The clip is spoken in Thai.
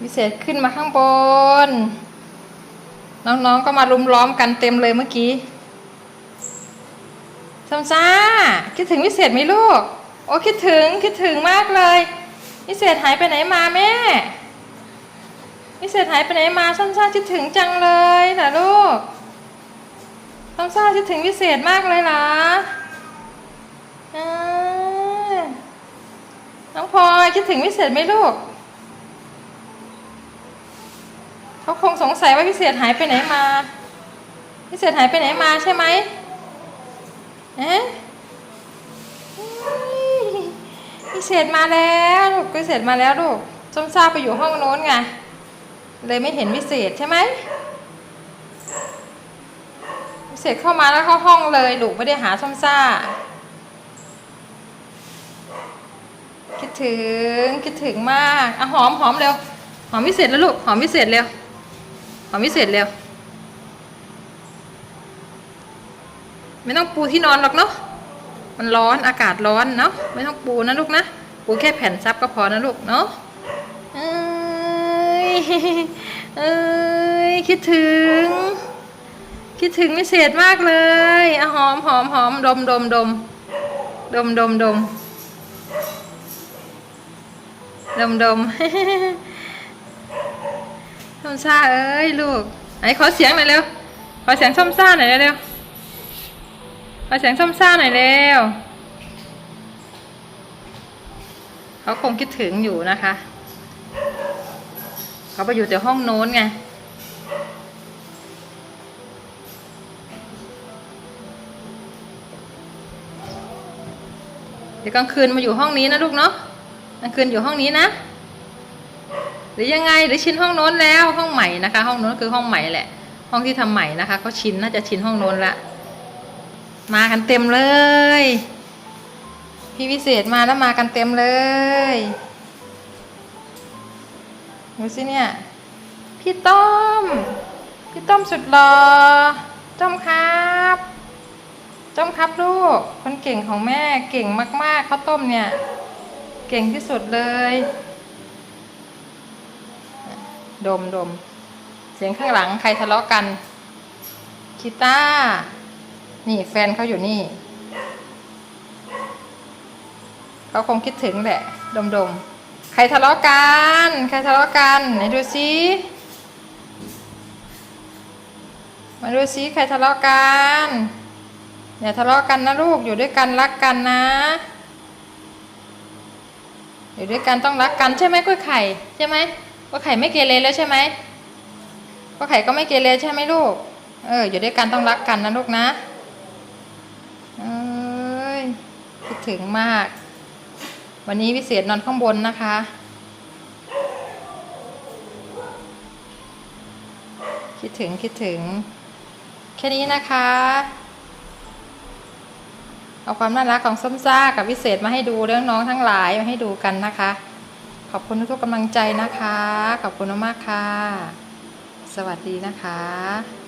พิเศษขึ้นมาข้างบน น้องๆก็มารุมล้อมกันเต็มเลยเมื่อกี้ซัมซ่าคิดถึงวิเศษไหมลูก โอ้คิดถึงคิดถึงมากเลย วิเศษหายไปไหนมาแม่ วิเศษหายไปไหนมาซัมซ่าคิดถึงจังเลยนะลูกซัมซ่าคิดถึงวิเศษมากเลยเหรอน้องพลอยคิดถึงวิเศษไหมลูก เขาคงสงสัยว่าพิเศษหายไปไหนมา พิเศษหายไปไหนมาใช่ไหมเอ๊ะพิเศษมาแล้วลูกพิเศษมาแล้วลูกส้มซ่าไปอยู่ห้องโน้นไงเลยไม่เห็นพิเศษใช่ไหมพิเศษเข้ามาแล้วเข้าห้องเลยลูกไม่ได้หาส้มซ่า คิดถึงคิดถึงมากอะหอมหอมเร็วหอมพิเศษแล้วลูกหอมพิเศษเร็ว หอมพิเศษเร็ว ไม่ต้องปูที่นอนหรอกเนาะ มันร้อนอากาศร้อนเนาะ ไม่ต้องปูนะลูกนะ ปูแค่แผ่นซับก็พอนะลูกเนาะเอ้ยเอ้ยคิดถึง คิดถึงพิเศษมากเลยอหอมหอมหอมดมดมดมดมดมดมดมดม ส้มซ่าเอ้ยลูกไหนขอเสียงหน่อยเร็ว ขอเสียงส้มซ่าหน่อยเร็วขอเสียงส้มซ่าหน่อยเร็ว เขาคงคิดถึงอยู่นะคะ เขาไปอยู่แต่ห้องโน้นไงเดี๋ยวกลางคืนมาอยู่ห้องนี้นะลูกเนาะกลางคืนอยู่ห้องนี้นะ หรือยังไงหรือชินห้องโน้นแล้วห้องใหม่นะคะ ห้องโน้นคือห้องใหม่แหละ ห้องที่ทำใหม่นะคะเขาชินน่าจะชินห้องโน้นละมากันเต็มเลย พี่วิเศษมาแล้วมากันเต็มเลยดูสิเนี่ย พี่ต้อมพี่ต้อมสุดหล่อต้อมครับต้อมครับลูก คนเก่งของแม่เก่งมากๆข้าวต้มเนี่ย เก่งที่สุดเลย ดมดม เสียงข้างหลังใครทะเลาะกันคิต้า นี่แฟนเขาอยู่นี่ เขาคงคิดถึงแหละ ดมดมใครทะเลาะกัน ใครทะเลาะกัน ไหนดูซิ มาดูซิใครทะเลาะกัน อย่าทะเลาะกันนะลูก อยู่ด้วยกันรักกันนะ อยู่ด้วยกันต้องรักกันใช่ไหมกล้วยไข่ใช่ไหม กล้วยไข่ไม่เกเรแล้วใช่ไหมกล้วยไข่ก็ไม่เกเรใช่ไหมลูก เออ อยู่ด้วยกันต้องรักกันนะลูกนะ เอ้ยคิดถึงมาก วันนี้พิเศษนอนข้างบนนะคะคิดถึงคิดถึง แค่นี้นะคะ เอาความน่ารักของส้มซ่ากับวิเศษมาให้ดูเรื่องน้องทั้งหลายมาให้ดูกันนะคะ ขอบคุณทุกกำลังใจนะคะ ขอบคุณมากค่ะ สวัสดีนะคะ